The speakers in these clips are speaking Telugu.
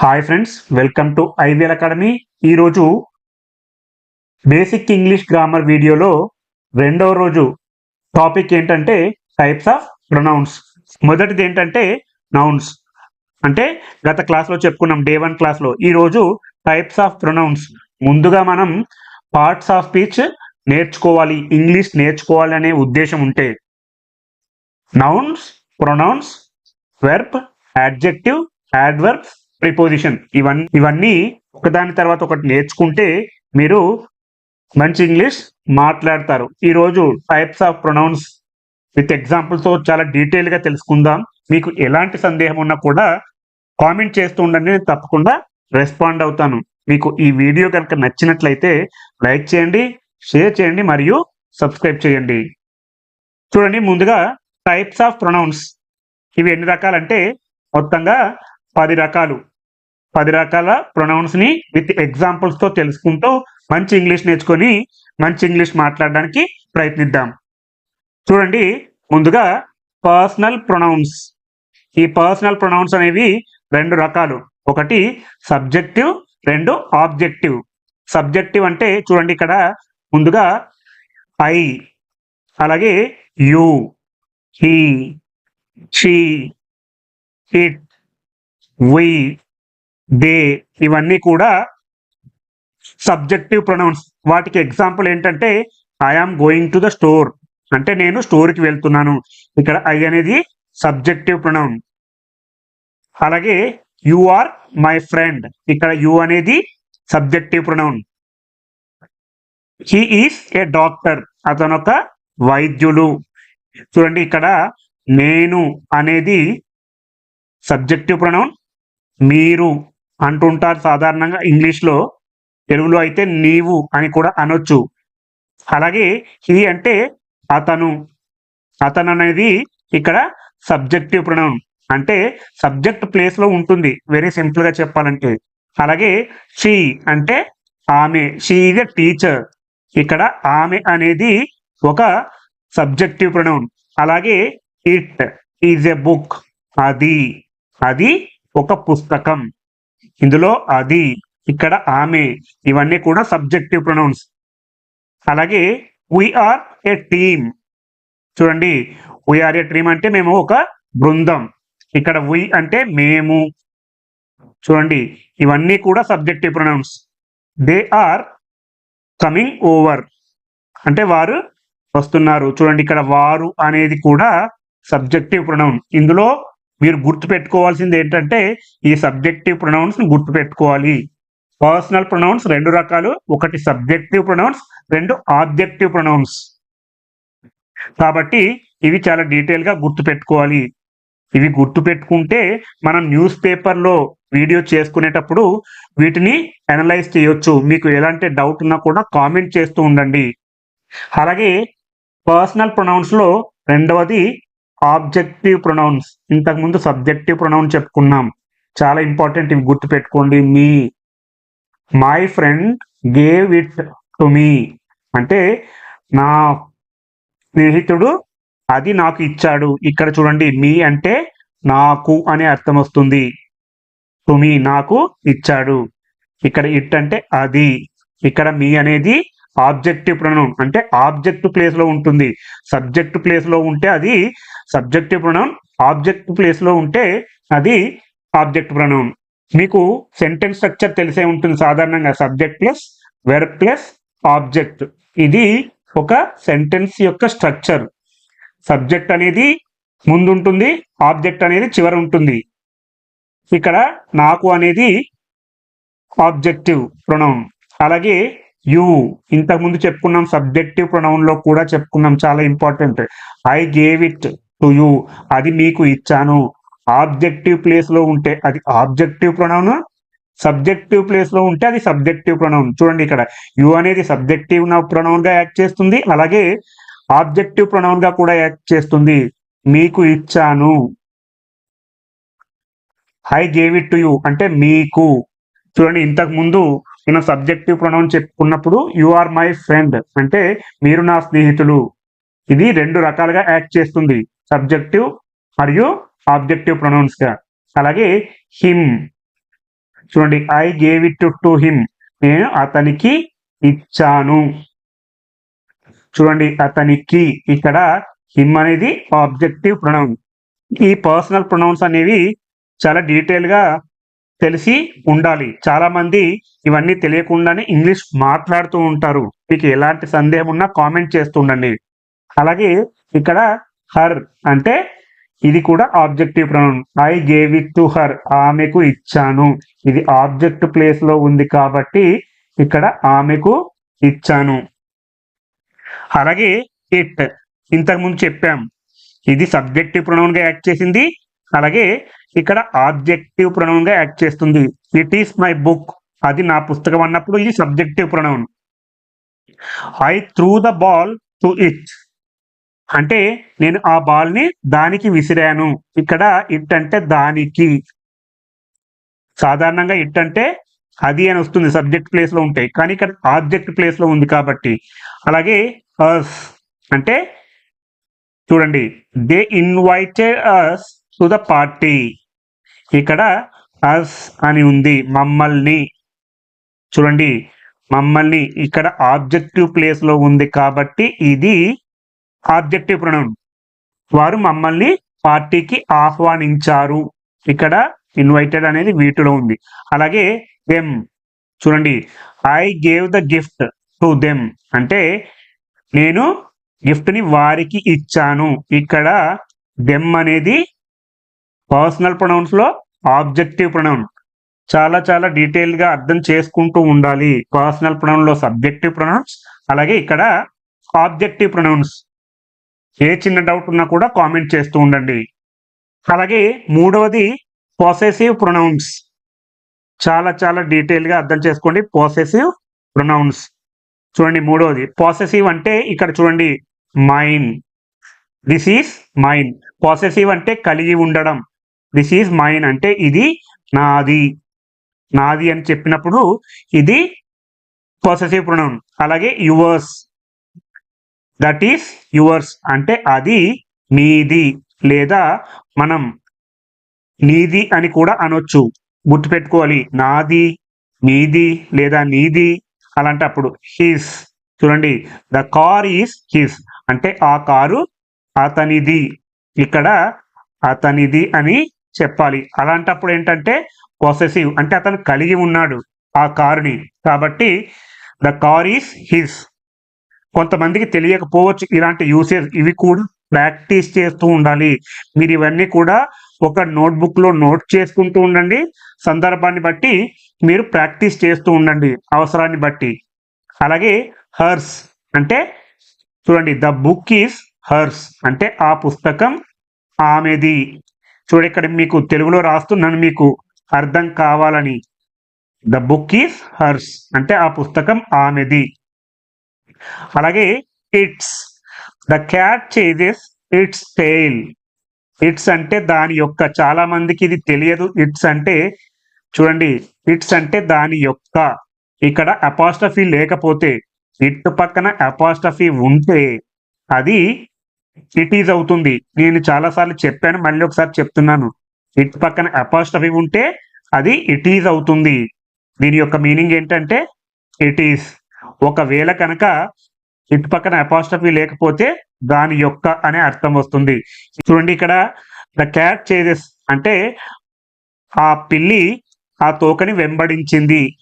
Hi friends welcome to I V L academy ఈరోజు బేసిక్ ఇంగ్లీష్ గ్రామర్ వీడియోలో రెండవ రోజు టాపిక్ ఏంటంటే టైప్స్ ఆఫ్ ప్రొనౌన్స్ మొదటిది ఏంటంటే నౌన్స్ అంటే గత క్లాస్లో చెప్పుకున్నాం డే వన్ క్లాస్లో ఈరోజు టైప్స్ ఆఫ్ ప్రొనౌన్స్ ముందుగా మనం పార్ట్స్ ఆఫ్ స్పీచ్ నేర్చుకోవాలి ఇంగ్లీష్ నేర్చుకోవాలి అనే ఉద్దేశం ఉంటే. Nouns pronouns verb adjective adverbs preposition ఇవన్నీ ఇవన్నీ ఒకదాని తర్వాత ఒకటి నేర్చుకుంటే మీరు మంచి ఇంగ్లీష్ మాట్లాడతారు. ఈరోజు టైప్స్ ఆఫ్ ప్రొనౌన్స్ విత్ ఎగ్జాంపుల్తో చాలా డీటెయిల్గా తెలుసుకుందాం. మీకు ఎలాంటి సందేహం ఉన్నా కూడా కామెంట్ చేస్తూ ఉండండి నేను తప్పకుండా రెస్పాండ్ అవుతాను. మీకు ఈ వీడియో కనుక నచ్చినట్లయితే లైక్ చేయండి షేర్ చేయండి మరియు సబ్స్క్రైబ్ చేయండి. చూడండి ముందుగా టైప్స్ ఆఫ్ ప్రొనౌన్స్ ఇవి ఎన్ని రకాలంటే మొత్తంగా పది రకాలు. పది రకాల ప్రొనౌన్స్ని విత్ ఎగ్జాంపుల్స్తో తెలుసుకుంటూ మంచి ఇంగ్లీష్ నేర్చుకొని మంచి ఇంగ్లీష్ మాట్లాడడానికి ప్రయత్నిద్దాం. చూడండి ముందుగా పర్సనల్ ప్రొనౌన్స్ ఈ పర్సనల్ ప్రొనౌన్స్ అనేవి రెండు రకాలు. ఒకటి సబ్జెక్టివ్ రెండు ఆబ్జెక్టివ్ సబ్జెక్టివ్ అంటే చూడండి ఇక్కడ ముందుగా ఐ అలాగే you he she it we they ఇవన్నీ కూడా సబ్జెక్టివ్ ప్రొనౌన్స్. వాటికి ఎగ్జాంపుల్ ఏంటంటే I am going to the store అంటే నేను స్టోర్కి వెళ్తున్నాను. ఇక్కడ ఐ అనేది సబ్జెక్టివ్ ప్రొనౌన్. అలాగే యు ఆర్ మై ఫ్రెండ్ ఇక్కడ యు అనేది subjective pronoun. He is a doctor అతను ఒక వైద్యులు. చూడండి ఇక్కడ నేను అనేది సబ్జెక్టివ్ ప్రొనౌన్. మీరు అంటుంటారు సాధారణంగా ఇంగ్లీష్లో. తెలుగులో అయితే నీవు అని కూడా అనొచ్చు. అలాగే హీ అంటే అతను. అతను అనేది ఇక్కడ సబ్జెక్టివ్ ప్రణవం అంటే సబ్జెక్ట్ ప్లేస్లో ఉంటుంది. వెరీ సింపుల్గా చెప్పాలంటే. అలాగే షీ అంటే ఆమె. She is a teacher. ఇక్కడ ఆమె అనేది ఒక సబ్జెక్టివ్ ప్రణవం అలాగే ఇట్ ఈజ్ ఎ బుక్. అది. అది ఒక పుస్తకం. ఇందులో అది ఇక్కడ ఆమె ఇవన్నీ కూడా సబ్జెక్టివ్ ప్రొనౌన్స్ అలాగే వీఆర్ ఏ టీమ్ చూడండి వీఆర్ ఏ టీమ్ అంటే మేము ఒక బృందం. ఇక్కడ వి అంటే మేము. చూడండి ఇవన్నీ కూడా subjective pronouns they are coming over అంటే వారు వస్తున్నారు. చూడండి ఇక్కడ వారు అనేది కూడా సబ్జెక్టివ్ ప్రొనౌన్ ఇందులో మీరు గుర్తు పెట్టుకోవాల్సింది ఏంటంటే ఈ సబ్జెక్టివ్ ప్రొనౌన్స్ని గుర్తు పెట్టుకోవాలి పర్సనల్ ప్రొనౌన్స్ రెండు రకాలు ఒకటి సబ్జెక్టివ్ ప్రొనౌన్స్ రెండు ఆబ్జెక్టివ్ ప్రొనౌన్స్ కాబట్టి ఇవి చాలా డీటెయిల్గా గుర్తుపెట్టుకోవాలి. గుర్తు పెట్టుకోవాలి ఇవి గుర్తు పెట్టుకుంటే మనం న్యూస్ పేపర్లో వీడియో చేసుకునేటప్పుడు వీటిని అనలైజ్ చేయొచ్చు. మీకు ఎలాంటి డౌట్ ఉన్నా కూడా కామెంట్ చేస్తూ ఉండండి. అలాగే పర్సనల్ ప్రొనౌన్స్లో రెండవది ఆబ్జెక్టివ్ ప్రొనౌన్స్. ఇంతకుముందు సబ్జెక్టివ్ ప్రొనౌన్ చెప్పుకున్నాం. చాలా ఇంపార్టెంట్ ఇవి గుర్తు పెట్టుకోండి me my friend gave it to me. అంటే నా స్నేహితుడు అది నాకు ఇచ్చాడు. ఇక్కడ చూడండి మీ అంటే నాకు అనే అర్థం వస్తుంది. టు మీ నాకు ఇచ్చాడు. ఇక్కడ ఇట్ అంటే అది. ఇక్కడ మీ అనేది ఆబ్జెక్టివ్ ప్రొనౌన్. అంటే ఆబ్జెక్ట్ ప్లేస్లో ఉంటుంది. సబ్జెక్ట్ ప్లేస్లో ఉంటే అది సబ్జెక్టివ్ ప్రొనౌన్ ఆబ్జెక్ట్ ప్లేస్లో ఉంటే అది ఆబ్జెక్ట్ ప్రొనౌన్. మీకు సెంటెన్స్ స్ట్రక్చర్ తెలిసే ఉంటుంది సాధారణంగా subject plus verb plus object. ఇది ఒక సెంటెన్స్ యొక్క స్ట్రక్చర్. సబ్జెక్ట్ అనేది ముందు ఉంటుంది ఆబ్జెక్ట్ అనేది చివర ఉంటుంది ఇక్కడ నాకు అనేది ఆబ్జెక్టివ్ ప్రొనౌన్. అలాగే యు ఇంతకుముందు చెప్పుకున్నాం సబ్జెక్టివ్ ప్రొనౌన్లో కూడా చెప్పుకున్నాం చాలా important. I gave it. To you అది మీకు ఇచ్చాను. ఆబ్జెక్టివ్ ప్లేస్లో ఉంటే అది ఆబ్జెక్టివ్ ప్రొనౌన్ సబ్జెక్టివ్ ప్లేస్లో ఉంటే అది సబ్జెక్టివ్ ప్రొనౌన్ చూడండి ఇక్కడ. యు అనేది సబ్జెక్టివ్ ప్రొనౌన్గా యాక్ట్ చేస్తుంది. అలాగే ఆబ్జెక్టివ్ ప్రొనౌన్గా కూడా యాక్ట్ చేస్తుంది. మీకు ఇచ్చాను. I gave it to you అంటే మీకు. చూడండి ఇంతకు ముందు నేను సబ్జెక్టివ్ ప్రొనౌన్ చెప్పుకున్నప్పుడు యు ఆర్ మై ఫ్రెండ్ అంటే మీరు నా స్నేహితులు. ఇది రెండు రకాలుగా యాక్ట్ చేస్తుంది. సబ్జెక్టివ్ మరియు ఆబ్జెక్టివ్ ప్రొనౌన్స్గా అలాగే హిమ్. చూడండి I gave it to him నేను అతనికి ఇచ్చాను. చూడండి అతనికి ఇక్కడ హిమ్ అనేది ఆబ్జెక్టివ్ ప్రొనౌన్. ఈ పర్సనల్ ప్రొనౌన్స్ అనేవి చాలా డీటెయిల్గా తెలిసి ఉండాలి. చాలా మంది ఇవన్నీ తెలియకుండానే ఇంగ్లీష్ మాట్లాడుతూ ఉంటారు. మీకు ఎలాంటి సందేహం ఉన్నా కామెంట్ చేస్తుండండి అలాగే ఇక్కడ హర్ అంటే ఇది కూడా objective pronoun. I gave it to her ఆమెకు ఇచ్చాను. ఇది ఆబ్జెక్ట్ ప్లేస్లో ఉంది కాబట్టి ఇక్కడ ఆమెకు ఇచ్చాను. అలాగే ఇట్ ఇంతకుముందు చెప్పాం. ఇది సబ్జెక్టివ్ ప్రొనౌన్గా యాక్ట్ చేసింది. అలాగే ఇక్కడ ఆబ్జెక్టివ్ ప్రొనౌన్గా యాక్ట్ చేస్తుంది. ఇట్ ఈస్ మై బుక్ అది నా పుస్తకం అన్నప్పుడు ఇది subjective pronoun. I threw the ball to it అంటే నేను ఆ బాల్ని దానికి విసిరాను. ఇక్కడ ఇట్ అంటే దానికి. సాధారణంగా ఇట్ అంటే అది అని వస్తుంది సబ్జెక్ట్ ప్లేస్లో ఉంటాయి. కానీ ఇక్కడ ఆబ్జెక్ట్ ప్లేస్లో ఉంది కాబట్టి. అలాగే అస్ అంటే చూడండి they invited us to the party ఇక్కడ అస్ అని ఉంది మమ్మల్ని. చూడండి మమ్మల్ని ఇక్కడ ఆబ్జెక్టివ్ ప్లేస్లో ఉంది కాబట్టి ఇది ఆబ్జెక్టివ్ ప్రొనౌన్. వారు మమ్మల్ని పార్టీకి ఆహ్వానించారు. ఇక్కడ ఇన్వైటెడ్ అనేది వీటిలో ఉంది. అలాగే దెమ్ చూడండి. I gave the gift to them అంటే నేను గిఫ్ట్ని వారికి ఇచ్చాను. ఇక్కడ దెమ్ అనేది పర్సనల్ ప్రొనౌన్స్లో ఆబ్జెక్టివ్ ప్రొనౌన్ చాలా చాలా డీటెయిల్గా అర్థం చేసుకుంటూ ఉండాలి. పర్సనల్ ప్రొనౌన్లో సబ్జెక్టివ్ ప్రొనౌన్స్ అలాగే ఇక్కడ ఆబ్జెక్టివ్ ప్రొనౌన్స్ ఏ చిన్న డౌట్ ఉన్నా కూడా కామెంట్ చేస్తూ ఉండండి. అలాగే మూడవది పొసెసివ్ ప్రొనౌన్స్ చాలా చాలా డీటెయిల్గా అర్థం చేసుకోండి పొసెసివ్ ప్రొనౌన్స్ చూడండి మూడవది పాసెసివ్ అంటే ఇక్కడ చూడండి mine this is mine possessive అంటే కలిగి ఉండడం. దిస్ ఈజ్ మైన్ అంటే ఇది నాది. నాది అని చెప్పినప్పుడు ఇది పాసెసివ్ ప్రొనౌన్ అలాగే యువర్స్ దట్ ఈస్ యువర్స్ అంటే అది నీది లేదా మనం నీది అని కూడా అనొచ్చు. గుర్తుపెట్టుకోవాలి. నాది మీది లేదా నీది అలాంటప్పుడు హిస్ చూడండి. ద కార్ ఈస్ హిస్ అంటే ఆ కారు అతనిది. ఇక్కడ అతనిది అని చెప్పాలి. అలాంటప్పుడు ఏంటంటే పొసెసివ్ అంటే అతను కలిగి ఉన్నాడు ఆ కారుని. కాబట్టి ద కార్ ఈస్ హిస్ కొంతమందికి తెలియకపోవచ్చు ఇలాంటి యూసేజ్ ఇవి కూడా ప్రాక్టీస్ చేస్తూ ఉండాలి. మీరు ఇవన్నీ కూడా ఒక నోట్బుక్లో నోట్ చేసుకుంటూ ఉండండి. సందర్భాన్ని బట్టి మీరు ప్రాక్టీస్ చేస్తూ ఉండండి. అవసరాన్ని బట్టి. అలాగే హర్స్ అంటే చూడండి ద బుక్ ఈస్ హర్స్ అంటే ఆ పుస్తకం ఆమెది. చూడ ఇక్కడ మీకు తెలుగులో రాస్తున్నాను మీకు అర్థం కావాలని. ద బుక్ ఈస్ హర్స్ అంటే ఆ పుస్తకం ఆమెది. అలాగే its the cat chases its tail its అంటే దాని యొక్క చాలా మందికి ఇది తెలియదు. ఇట్స్ అంటే చూడండి ఇట్స్ అంటే దాని యొక్క. ఇక్కడ అపాస్టఫీ లేకపోతే ఇటు పక్కన అపాస్టఫీ ఉంటే అది ఇట్ ఈజ్ అవుతుంది. నేను చాలాసార్లు చెప్పాను మళ్ళీ ఒకసారి చెప్తున్నాను. ఇటు పక్కన అపాస్టఫీ ఉంటే అది ఇట్ ఈజ్ అవుతుంది. దీని యొక్క మీనింగ్ ఏంటంటే ఇట్ ఈస్ ఒకవేళ కనుక ఇటు పక్కన అపాస్టఫీ లేకపోతే దాని యొక్క అనే అర్థం వస్తుంది. చూడండి ఇక్కడ ద క్యాట్ చేజెస్ అంటే ఆ పిల్లి ఆ తోకని వెంబడించింది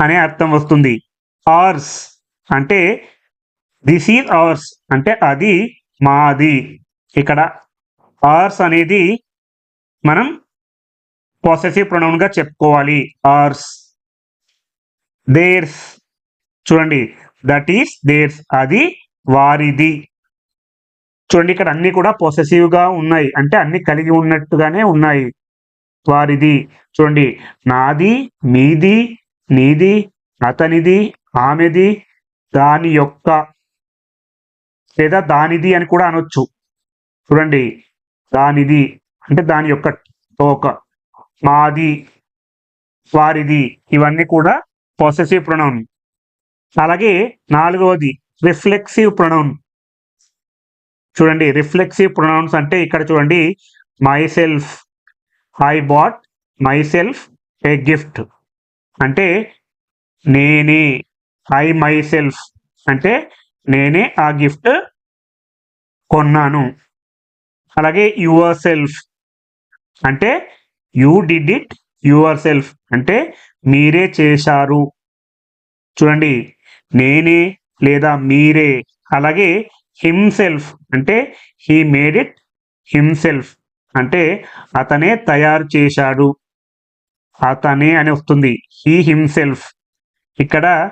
అనే అర్థం వస్తుంది. ఆర్స్ అంటే దిస్ ఈజ్ అవర్స్ అంటే అది మాది. ఇక్కడ ఆర్స్ అనేది మనం పాసెసివ్ ప్రొనౌన్గా చెప్పుకోవాలి. ఆర్స్. దేర్స్. చూడండి దట్ ఈస్ దేర్స్ అది వారిది. చూడండి ఇక్కడ అన్ని కూడా పొసెసివ్గా ఉన్నాయి. అంటే అన్ని కలిగి ఉన్నట్టుగానే ఉన్నాయి. వారిది. చూడండి నాది మీది నీది అతనిది ఆమెది దాని యొక్క లేదా దానిది అని కూడా అనొచ్చు. చూడండి దానిది. అంటే దాని యొక్క తోక. మాది వారిది. ఇవన్నీ కూడా పొసెసివ్ ప్రొనౌన్ అలాగే నాలుగవది రిఫ్లెక్సివ్ ప్రొనౌన్. చూడండి రిఫ్లెక్సివ్ ప్రొనౌన్స్ అంటే ఇక్కడ చూడండి myself I bought myself a gift అంటే నేనే ఐ మై సెల్ఫ్ అంటే నేనే ఆ గిఫ్ట్ కొన్నాను. అలాగే యువర్ సెల్ఫ్ అంటే you did it yourself అంటే మీరే చేశారు. చూడండి నేనే లేదా మీరే. అలాగే హిమ్సెల్ఫ్ అంటే హీ మేడ్ ఇట్ హిమ్సెల్ఫ్ అంటే అతనే తయారు చేశాడు. అతనే అని వస్తుంది. హీ హిమ్సెల్ఫ్ ఇక్కడ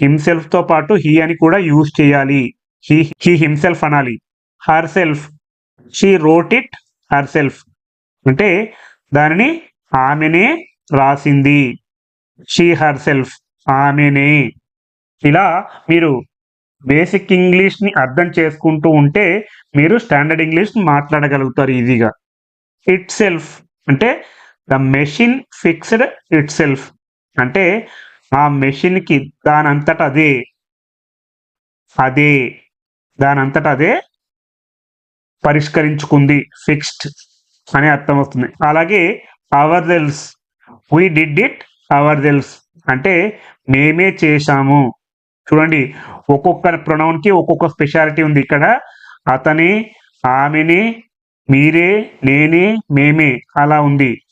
హిమ్సెల్ఫ్తో పాటు హీ అని కూడా యూజ్ చేయాలి. హీ హీ హిమ్సెల్ఫ్ అనాలి. Herself she wrote it herself అంటే దానిని ఆమెనే రాసింది. షీ హర్ సెల్ఫ్ ఆమెనే. ఇలా మీరు బేసిక్ ఇంగ్లీష్ని అర్థం చేసుకుంటూ ఉంటే మీరు స్టాండర్డ్ ఇంగ్లీష్ మాట్లాడగలుగుతారు ఈజీగా. ఇట్ సెల్ఫ్ అంటే the machine fixed itself అంటే ఆ మెషిన్కి దానంతట అదే అదే దానంతట అదే పరిష్కరించుకుంది ఫిక్స్డ్ అని అర్థం వస్తుంది అలాగే ourselves we did it ourselves అంటే మేమే చేశాము. చూడండి ఒక్కొక్క ప్రొనౌన్కి ఒక్కొక్క స్పెషాలిటీ ఉంది ఇక్కడ. అతని ఆమెనే మీరే నేనే మేమే అలా ఉంది.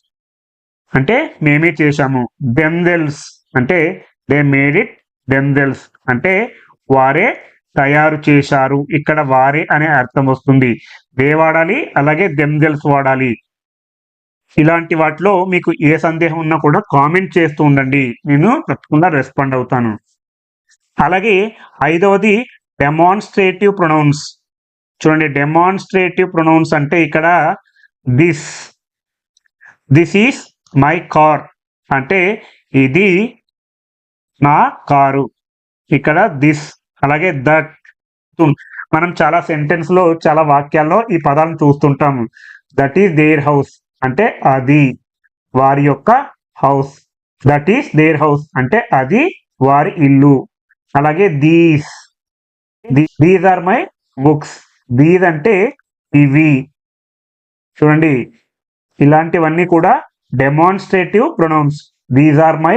అంటే మేమే చేశాము. దెమ్దెల్స్ అంటే దే మేడ్ ఇట్ దెమ్దెల్స్ అంటే వారే తయారు చేశారు. ఇక్కడ వారే అనే అర్థం వస్తుంది. దే వాడాలి అలాగే దెమ్దెల్స్ వాడాలి. ఇలాంటి వాటిలో మీకు ఏ సందేహం ఉన్నా కూడా కామెంట్ చేస్తూ ఉండండి. నేను తప్పకుండా రెస్పాండ్ అవుతాను. అలాగే ఐదవది డెమాన్స్ట్రేటివ్ ప్రొనౌన్స్ చూడండి డెమాన్స్ట్రేటివ్ ప్రొనౌన్స్ అంటే ఇక్కడ this this is my car అంటే ఇది నా కారు. ఇక్కడ దిస్ అలాగే దట్ మనం చాలా సెంటెన్స్లో చాలా వాక్యాల్లో ఈ పదాలను చూస్తుంటాము. దట్ ఈస్ దేర్ హౌస్ అంటే అది వారి యొక్క house that is their house అంటే అది వారి ఇల్లు. అలాగే these these are my books these అంటే ఇవి. చూడండి ఇలాంటివన్నీ కూడా demonstrative pronouns these are my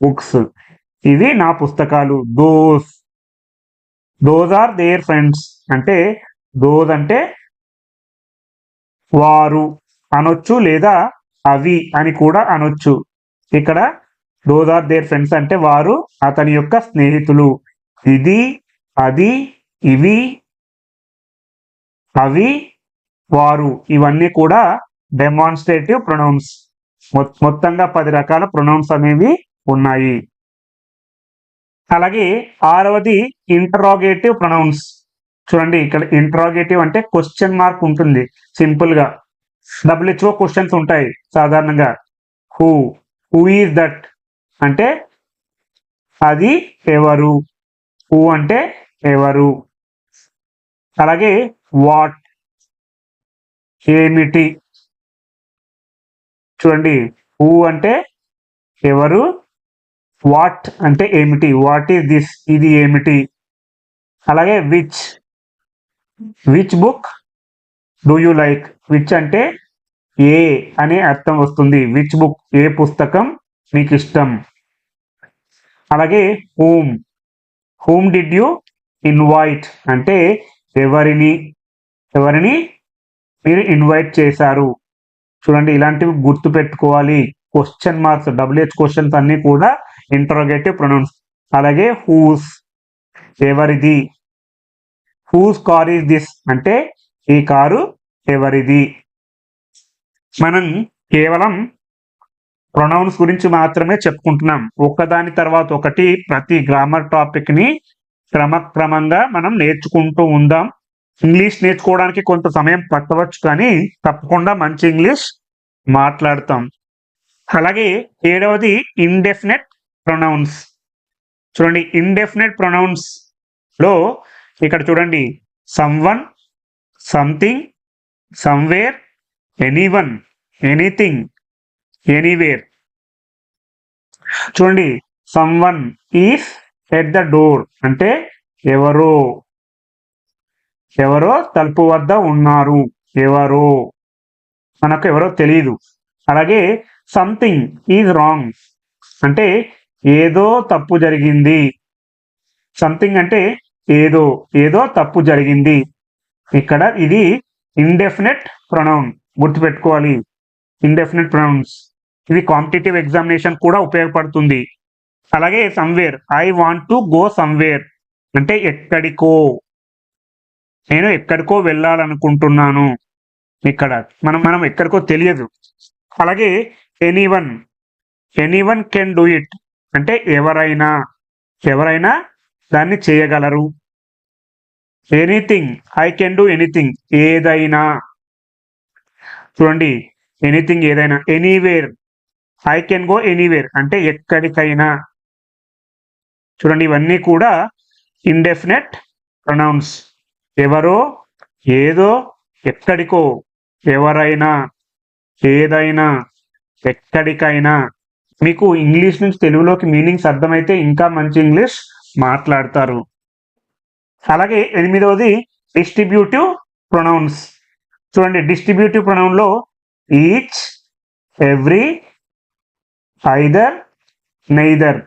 books ఇవి నా పుస్తకాలు. Those those are their friends అంటే దోస్ అంటే వారు అనొచ్చు లేదా అవి అని కూడా అనొచ్చు. ఇక్కడ దోస్ ఆర్ దేర్ ఫ్రెండ్స్ అంటే వారు అతని యొక్క స్నేహితులు. ఇది అది ఇవి అవి వారు. ఇవన్నీ కూడా డెమాన్స్ట్రేటివ్ ప్రొనౌన్స్ మొత్తంగా పది రకాల ప్రొనౌన్స్ అనేవి ఉన్నాయి. అలాగే ఆరవది ఇంటరాగేటివ్ ప్రొనౌన్స్ చూడండి ఇక్కడ ఇంటరాగేటివ్ అంటే క్వశ్చన్ మార్క్ ఉంటుంది. సింపుల్గా. డబ్ల్యూహెచ్ఓ క్వశ్చన్స్ ఉంటాయి సాధారణంగా. హూ హూ ఈజ్ దట్ అంటే అది ఎవరు? హూ అంటే ఎవరు? అలాగే వాట్? ఏమిటి? చూడండి. హూ అంటే ఎవరు? వాట్ అంటే ఏమిటి? What is this? ఇది ఏమిటి? అలాగే which? Which book do you like? Which అంటే ఏ అనే అర్థం వస్తుంది. Which book? ఏ పుస్తకం? మీకు ఇష్టం అలాగే whom. Whom did you invite. అంటే ఎవరిని ఎవరిని మీరు ఇన్వైట్ చేశారు? చూడండి ఇలాంటివి గుర్తు పెట్టుకోవాలి. క్వశ్చన్ మార్క్స్ డబ్ల్యూహెచ్ క్వశ్చన్స్ అన్ని కూడా ఇంటరోగేటివ్ ప్రొనౌన్స్ అలాగే హూస్ ఎవరిది? హూస్ కార్ ఈస్ దిస్ అంటే ఈ కారు ఎవరిది? మనం కేవలం ప్రొనౌన్స్ గురించి మాత్రమే చెప్పుకుంటున్నాం. ఒకదాని తర్వాత ఒకటి ప్రతి గ్రామర్ టాపిక్ని క్రమక్రమంగా మనం నేర్చుకుంటూ ఉందాం. ఇంగ్లీష్ నేర్చుకోవడానికి కొంత సమయం పట్టవచ్చు కానీ తప్పకుండా మంచి ఇంగ్లీష్ మాట్లాడతాం. అలాగే ఏడవది ఇండెఫినెట్ ప్రొనౌన్స్ చూడండి ఇండెఫినెట్ ప్రొనౌన్స్లో ఇక్కడ చూడండి someone something somewhere anyone anything anywhere చూడండి someone is at the door అంటే ఎవరో ఎవరో తలుపు వద్ద ఉన్నారు. ఎవరో మనకు ఎవరో తెలియదు అలాగే సంథింగ్ ఈజ్ రాంగ్ అంటే ఏదో తప్పు జరిగింది. సంథింగ్ అంటే ఏదో ఏదో తప్పు జరిగింది. ఇక్కడ ఇది ఇండెఫినెట్ ప్రొనౌన్ గుర్తుపెట్టుకోవాలి. ఇండెఫినెట్ ప్రొనౌన్స్ ఇది కాంపిటేటివ్ ఎగ్జామినేషన్ కూడా ఉపయోగపడుతుంది. అలాగే somewhere I want to go somewhere. అంటే ఎక్కడికో. నేను ఎక్కడికో వెళ్ళాలనుకుంటున్నాను. ఇక్కడ. మనం మనం ఎక్కడికో తెలియదు. అలాగే anyone. Anyone can do it. అంటే ఎవరైనా. ఎవరైనా దాన్ని చేయగలరు. Anything. I can do anything. ఏదైనా. చూడండి. ఎనీథింగ్ ఏదైనా. Anywhere. I can go anywhere అంటే ఎక్కడికైనా. చూడండి ఇవన్నీ కూడా ఇండెఫినెట్ ప్రొనౌన్స్ ఎవరో ఏదో ఎక్కడికో ఎవరైనా ఏదైనా ఎక్కడికైనా. మీకు ఇంగ్లీష్ నుంచి తెలుగులోకి మీనింగ్స్ అర్థమైతే ఇంకా మంచి ఇంగ్లీష్ మాట్లాడతారు. అలాగే ఎనిమిదవది డిస్ట్రిబ్యూటివ్ ప్రొనౌన్స్ చూడండి డిస్ట్రిబ్యూటివ్ ప్రొనౌన్లో ఈచ్ ఎవ్రీ ఐదర్ నెయిదర్.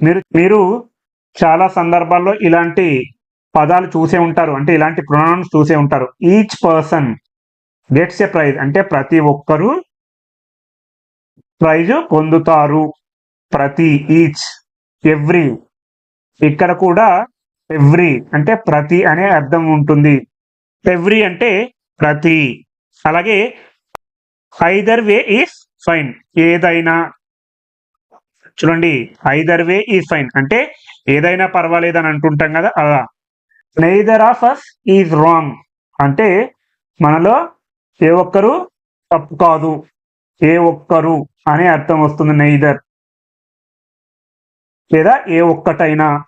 మీరు మీరు చాలా సందర్భాల్లో ఇలాంటి పదాలు చూసే ఉంటారు. అంటే ఇలాంటి ప్రొనౌన్స్ చూసే ఉంటారు. Each person gets a prize అంటే ప్రతి ఒక్కరూ ప్రైజ్ పొందుతారు. ప్రతి ఈచ్ ఎవ్రీ ఇక్కడ కూడా ఎవ్రీ అంటే ప్రతి అనే అర్థం ఉంటుంది. ఎవ్రీ అంటే ప్రతి. అలాగే ఐదర్ వే ఈస్ ఫైన్ ఏదైనా చూడండి ఐదర్ వే ఈజ్ ఫైన్. అంటే ఏదైనా పర్వాలేదు అని అంటుంటాం కదా అలా. Neither of us is wrong అంటే మనలో ఏ ఒక్కరు తప్పు కాదు. ఏ ఒక్కరు అనే అర్థం వస్తుంది నైదర్ లేదా ఏ ఒక్కటైనా.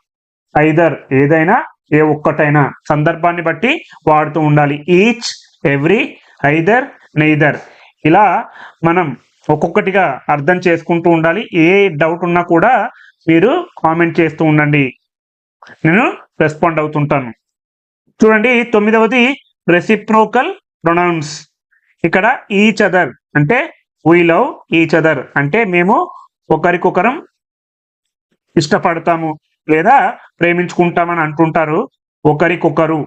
ఐదర్ ఏదైనా ఏ ఒక్కటైనా. సందర్భాన్ని బట్టి వాడుతూ ఉండాలి. ఈచ్ ఎవ్రీ ఐదర్ నైదర్ ఇలా మనం ఒక్కొక్కటిగా అర్థం చేసుకుంటూ ఉండాలి. ఏ డౌట్ ఉన్నా కూడా మీరు కామెంట్ చేస్తూ ఉండండి. నేను రెస్పాండ్ అవుతుంటాను. చూడండి తొమ్మిదవది రెసిప్రోకల్ ప్రొనౌన్స్ ఇక్కడ ఈచ్ అదర్ అంటే వీ లవ్ ఈచ్ అదర్ అంటే మేము ఒకరికొకరం ఇష్టపడతాము లేదా ప్రేమించుకుంటామని అంటుంటారు ఒకరికొకరు.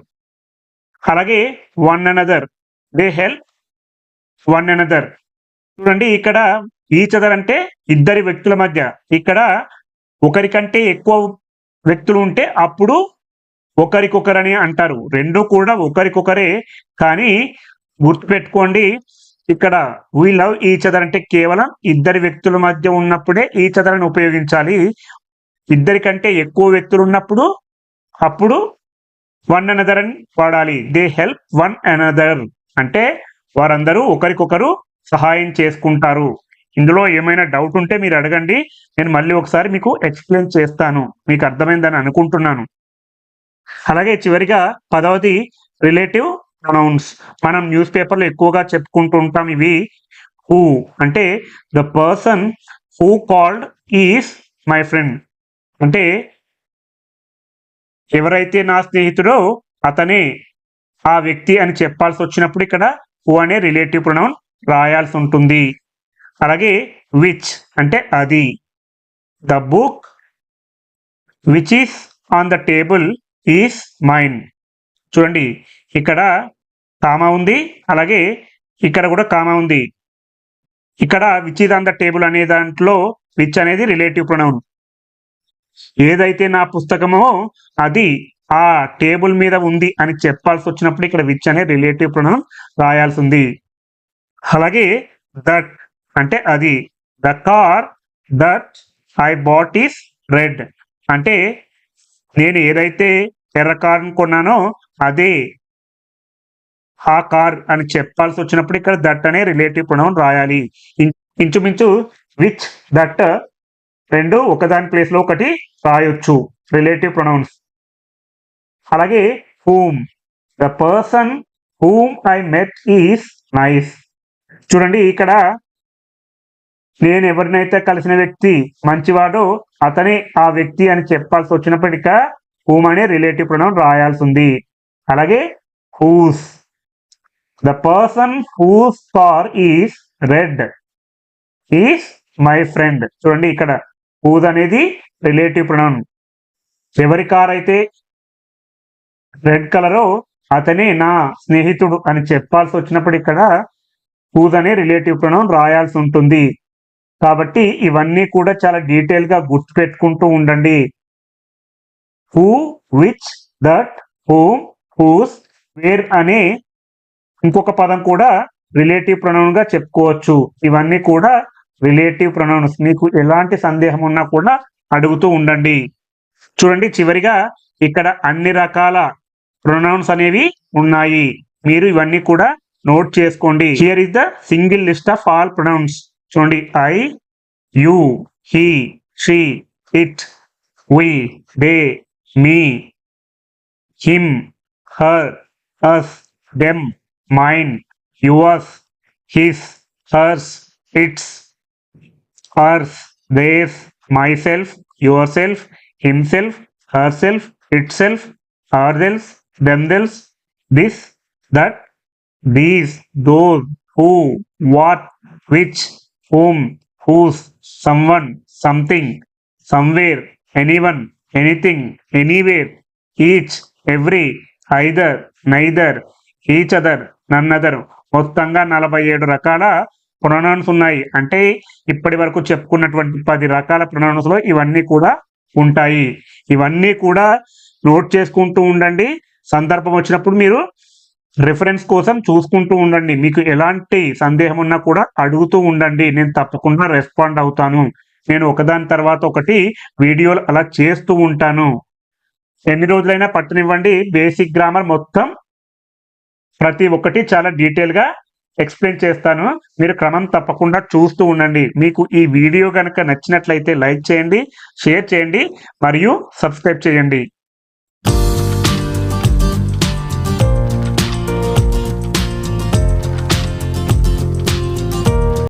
అలాగే one another they help one another చూడండి ఇక్కడ ఈచ్ అదర్ అంటే ఇద్దరి వ్యక్తుల మధ్య. ఇక్కడ ఒకరికంటే ఎక్కువ వ్యక్తులు ఉంటే అప్పుడు ఒకరికొకరని అంటారు. రెండు కూడా ఒకరికొకరే. కానీ గుర్తుపెట్టుకోండి ఇక్కడ వీ లవ్ ఈచ్ అదర్ అంటే కేవలం ఇద్దరి వ్యక్తుల మధ్య ఉన్నప్పుడే ఈచ్ అదర్ అని ఉపయోగించాలి. ఇద్దరికంటే ఎక్కువ వ్యక్తులు ఉన్నప్పుడు అప్పుడు వన్ అనదర్ అని వాడాలి. దే హెల్ప్ వన్ అనదర్ అంటే వారందరూ ఒకరికొకరు సహాయం చేసుకుంటారు. ఇందులో ఏమైనా డౌట్ ఉంటే మీరు అడగండి. నేను మళ్ళీ ఒకసారి మీకు ఎక్స్ప్లెయిన్ చేస్తాను. మీకు అర్థమైందని అనుకుంటున్నాను. అలాగే చివరిగా పదవది రిలేటివ్ ప్రొనౌన్స్ మనం న్యూస్ పేపర్లో ఎక్కువగా చెప్పుకుంటూ ఉంటాం ఇవి హూ అంటే the person who called is my friend అంటే ఎవరైతే నా స్నేహితుడో అతనే ఆ వ్యక్తి అని చెప్పాల్సి వచ్చినప్పుడు ఇక్కడ హూ అనే రిలేటివ్ ప్రొనౌన్ రాయాల్సి ఉంటుంది. అలాగే విచ్ అంటే అది. The book which is on the table is mine చూడండి ఇక్కడ కామా ఉంది అలాగే ఇక్కడ కూడా కామా ఉంది. ఇక్కడ which is on the table అనే దాంట్లో విచ్ అనేది రిలేటివ్ ప్రొనౌన్ ఏదైతే నా పుస్తకమో అది ఆ టేబుల్ మీద ఉంది అని చెప్పాల్సి వచ్చినప్పుడు ఇక్కడ విచ్ అనే రిలేటివ్ ప్రొనౌన్ రాయాల్సి ఉంది. అలాగే దట్ అంటే అది the car that I bought is red అంటే నేను ఏదైతే ఎర్ర కార్ కొన్నానో అదే ఆ కార్ అని చెప్పాల్సి వచ్చినప్పుడు ఇక్కడ దట్ అనే రిలేటివ్ ప్రొనౌన్ రాయాలి. ఇంచుమించు విచ్ దట్ రెండు ఒకదాని ప్లేస్లో ఒకటి రాయొచ్చు రిలేటివ్ ప్రొనౌన్స్ అలాగే whom the person whom I met is nice చూడండి ఇక్కడ నేను ఎవరినైతే కలిసిన వ్యక్తి మంచివాడో అతనే ఆ వ్యక్తి అని చెప్పాల్సి వచ్చినప్పటికీ హూమ్ అనే రిలేటివ్ ప్రణం రాయాల్సి ఉంది అలాగే whose the person whose car is red is my friend చూడండి ఇక్కడ హూజ్ అనేది రిలేటివ్ ప్రణం ఎవరి కార్ అయితే రెడ్ కలరో అతనే నా స్నేహితుడు అని చెప్పాల్సి వచ్చినప్పుడు ఇక్కడ హూజ్ అనే రిలేటివ్ ప్రొనౌన్ రాయాల్సి ఉంటుంది. కాబట్టి ఇవన్నీ కూడా చాలా డీటెయిల్గా గుర్తుపెట్టుకుంటూ ఉండండి. Who which that whom whose where అనే ఇంకొక పదం కూడా రిలేటివ్ ప్రొనౌన్గా చెప్పుకోవచ్చు. ఇవన్నీ కూడా రిలేటివ్ ప్రొనౌన్స్ మీకు ఎలాంటి సందేహం ఉన్నా కూడా అడుగుతూ ఉండండి. చూడండి చివరిగా ఇక్కడ అన్ని రకాల ప్రొనౌన్స్ అనేవి ఉన్నాయి. మీరు ఇవన్నీ కూడా నోట్ చేసుకోండి here is the single list of all pronouns చూడండి I you he she it we they me him her us them mine yours his hers its hers, theirs, myself, yourself, himself, herself, itself, ourselves, themselves, this, that, these, these those who what which whom whose someone something any one anything anywhere each every either neither each other none other మొత్తంగా నలభై ఏడు రకాల ప్రొనౌన్స్ ఉన్నాయి. అంటే ఇప్పటి వరకు చెప్పుకున్నటువంటి పది రకాల ప్రొనౌన్స్లో ఇవన్నీ కూడా ఉంటాయి. ఇవన్నీ కూడా నోట్ చేసుకుంటూ ఉండండి. సందర్భం వచ్చినప్పుడు మీరు రిఫరెన్స్ కోసం చూసుకుంటూ ఉండండి. మీకు ఎలాంటి సందేహం ఉన్నా కూడా అడుగుతూ ఉండండి. నేను తప్పకుండా రెస్పాండ్ అవుతాను. నేను ఒకదాని తర్వాత ఒకటి వీడియోలు అలా చేస్తూ ఉంటాను. ఎన్ని రోజులైనా పట్టనివ్వండి. బేసిక్ గ్రామర్ మొత్తం ప్రతి ఒక్కటి చాలా డీటెయిల్గా ఎక్స్ప్లెయిన్ చేస్తాను. మీరు క్రమం తప్పకుండా చూస్తూ ఉండండి. మీకు ఈ వీడియో కనుక నచ్చినట్లయితే లైక్ చేయండి షేర్ చేయండి మరియు సబ్స్క్రైబ్ చేయండి.